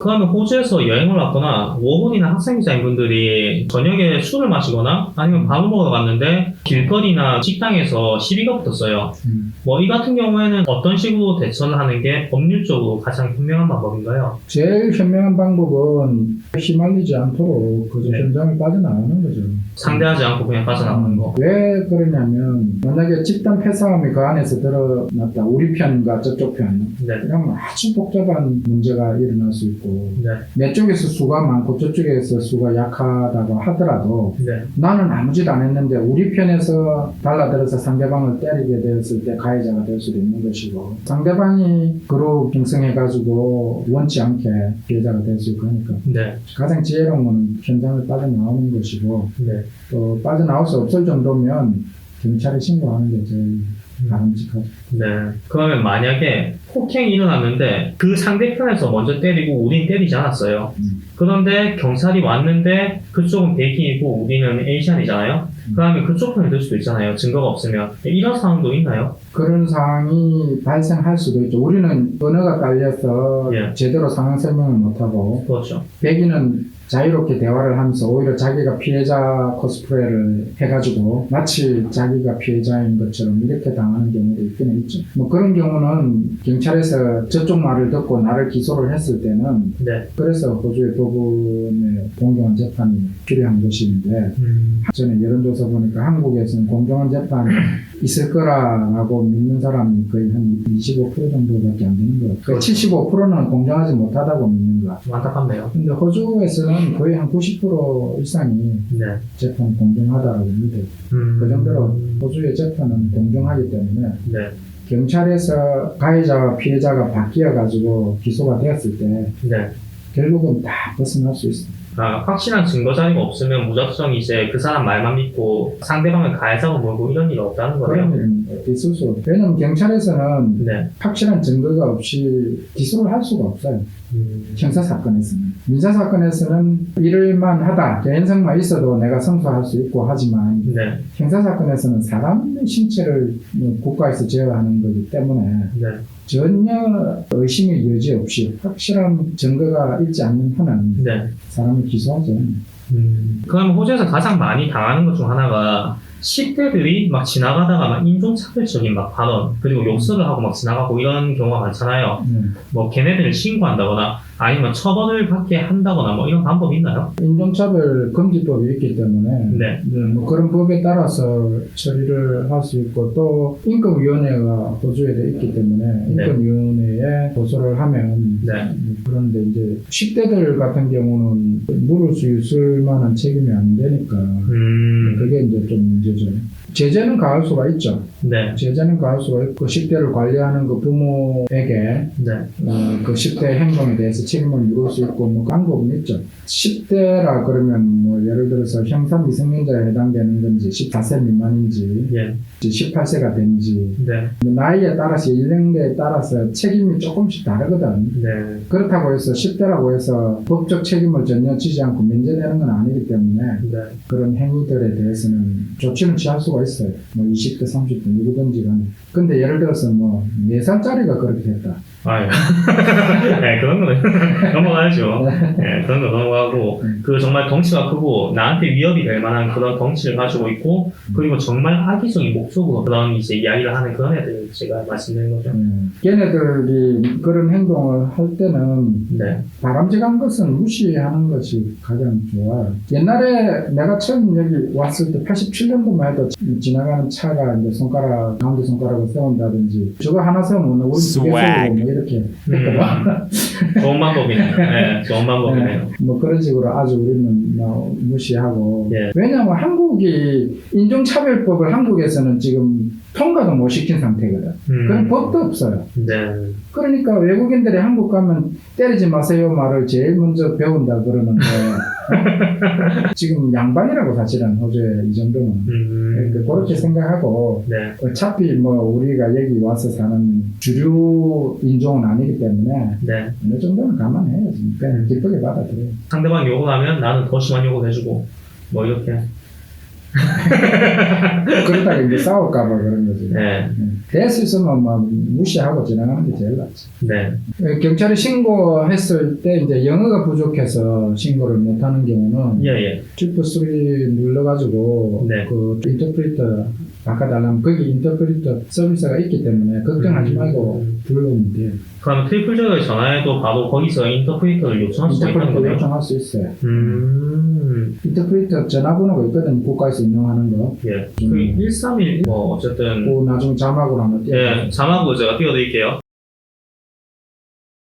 그러면 호주에서 여행을 왔거나 워혼이나 학생기자인 분들이 저녁에 술을 마시거나 아니면 밥을 먹으러 갔는데 길거리나 식당에서 시비가 붙었어요. 음. 뭐 이 같은 경우에는 어떤 식으로 대처를 하는 게 법률적으로 가장 현명한 방법인가요? 제일 현명한 방법은 휘말리지 않도록 그 네. 현장을 빠져나가는 거죠. 상대하지 않고 그냥 빠져나가는 거. 왜 그러냐면 만약에 집단 패싸움이 그 안에서 드러났다 우리 편과 저쪽 편 네. 그러면 아주 복잡한 문제가 일어날 수 있고 네. 내 쪽에서 수가 많고 저쪽에서 수가 약하다고 하더라도 네. 나는 아무 짓 안 했는데 우리 편에서 달라들어서 상대방을 때리게 되었을 때 가해자가 될 수도 있는 것이고 상대방이 그룹 형성해가지고 원치 않게 피해자가 될 수 있고 하니까 네. 가장 지혜로운 건 현장을 빠져나오는 것이고 네. 또 빠져나올 수 없을 정도면 경찰에 신고하는 게 제일 바람직하죠. 네. 그러면 만약에 폭행이 일어났는데 그 상대편에서 먼저 때리고 우리는 때리지 않았어요. 음. 그런데 경찰이 왔는데 그쪽은 백인이고 우리는 에이시안이잖아요. 음. 그러면 그쪽 편이 될 수도 있잖아요. 증거가 없으면. 이런 상황도 있나요? 그런 상황이 발생할 수도 있죠. 우리는 언어가 깔려서 예. 제대로 상황 설명을 못하고 그렇죠. 백인은 자유롭게 대화를 하면서 오히려 자기가 피해자 코스프레를 해가지고 마치 자기가 피해자인 것처럼 이렇게 당하는 경우도 있기는 있죠. 뭐 그런 경우는 경찰에서 저쪽 말을 듣고 나를 기소를 했을 때는 네. 그래서 호주의 법 원의 공정한 재판이 필요한 것인데 음. 저는 여론조사 보니까 한국에서는 공정한 재판이 있을 거라고 믿는 사람이 거의 한 25% 정도밖에 안 되는 것 같아요. 75%는 공정하지 못하다고 믿는 것 같아요. 좀 안타깝네요. 근데 호주에서는 거의 한 90% 이상이 네. 재판이 공정하다라고 믿어요. 음. 그 정도로 호주의 재판은 공정하기 때문에 네. 경찰에서 가해자와 피해자가 바뀌어가지고 기소가 되었을 때 네. 결국은 다 벗어날 수 있어요. 아, 확실한 증거 자료가 없으면 무작정 이제 그 사람 말만 믿고 상대방을 가해자고 몰고 이런 일이 없다는 거네요. 그런 일은 있을 수 없어요. 왜냐면 경찰에서는 네. 확실한 증거가 없이 기소를 할 수가 없어요. 음. 형사 사건에서는 민사 사건에서는 이럴만 하다 개인성만 있어도 내가 성소할 수 있고 하지만 네. 형사 사건에서는 사람의 신체를 뭐 국가에서 제어하는 거기 때문에 네. 전혀 의심의 여지 없이 확실한 증거가 있지 않는 한은 네. 사람을 기소하죠. 음. 그럼 호주에서 가장 많이 당하는 것 중 하나가 10대들이 막 지나가다가 막 인종차별적인 막 발언 그리고 욕설을 하고 막 지나가고 이런 경우가 많잖아요. 음. 뭐 걔네들을 신고한다거나 아니면 처벌을 받게 한다거나 뭐 이런 방법이 있나요? 인종차별 금지법이 있기 때문에 네. 네, 뭐 그런 법에 따라서 처리를 할 수 있고 또 인권위원회가 호주에도 있기 때문에 네. 인권위원회에 고소를 하면 네. 그런데 이제 10대들 같은 경우는 물을 수 있을 만한 책임이 안 되니까 음. 그게 이 제. 제재는 가할 수가 있죠. 네. 제재는 가할 수가 있고 10대를 관리하는 그 부모에게 네. 어, 그 10대 행동에 대해서 책임을 물을 수 있고 뭐 방법은 있죠. 10대라 그러면 뭐 예를 들어서 형사 미성년자에 해당되는 건지 14세 미만인지 예. 18세가 된지 네. 나이에 따라서 연령대에 따라서 책임이 조금씩 다르거든. 네. 그렇다고 해서 10대라고 해서 법적 책임을 전혀 지지 않고 면제되는 건 아니기 때문에 네. 그런 행위들에 대해서는 조치는 취할 수가 있어요. 뭐 20대, 30대 누구든지 간에. 근데 예를 들어서 뭐 4살짜리가 그렇게 됐다. 아유. 네, 그런 거는 넘어가야죠. 네, 그런 거 넘어가고, 음. 그 정말 덩치가 크고, 나한테 위협이 될 만한 그런 덩치를 가지고 있고, 그리고 정말 악의적인 목적으로 그런 이제 이야기를 하는 그런 애들 제가 말씀드린 거죠. 음, 걔네들이 그런 행동을 할 때는 네. 바람직한 것은 무시하는 것이 가장 좋아요. 옛날에 내가 처음 여기 왔을 때 87년도만 해도 지- 지나가는 차가 이제 손가락, 가운데 손가락을 세운다든지 저거 하나 세우면 Swag. 세우고 뭐 이렇게 했거든. 좋은 방법이네요. 네, 좋은 방법이네요. 뭐 그런 식으로 아주 우리는 뭐 무시하고 예. 왜냐하면 한국이 인종차별법을 한국에서는 지금 통과도 못 시킨 상태거든. 그런 음, 법도 없어요. 네. 그러니까 외국인들이 한국 가면 때리지 마세요 말을 제일 먼저 배운다 그러는데 지금 양반이라고 사실은 호주에 이 정도면 음, 그러니까 그렇게 생각하고 네. 어차피 뭐 우리가 여기 와서 사는 주류 인종은 아니기 때문에 네. 어느 정도는 감안해야지 그냥 기쁘게 받아들여요 상대방 욕을 하면 나는 더 심한 욕을 해주고, 뭐 이렇게. 그러다가 이제 싸울까봐 그런 거지 네. 음. 될 수 있으면 뭐 무시하고 지나가는 게 제일 낫지. 네. 에, 경찰에 신고했을 때 이제 영어가 부족해서 신고를 못 하는 경우는 예, 예. 3 눌러가지고 네. 그 인터프리터 바꿔달라면 거기 인터프리터 서비스가 있기 때문에 걱정하지 음. 말고 불러오면 돼요. 그럼 트리플 제어에 전화해도 바로 거기서 인터프리터를 요청할 있다는 인터프리터 거네요? 요청할 수 있어요. 음, 인터프리터 전화번호가 있거든 국가에서 인용하는 거. 예. 그 131, 뭐, 어쨌든, 그 나중 자막으로 한번 띄워. 예, 자막으로 제가 띄워드릴게요.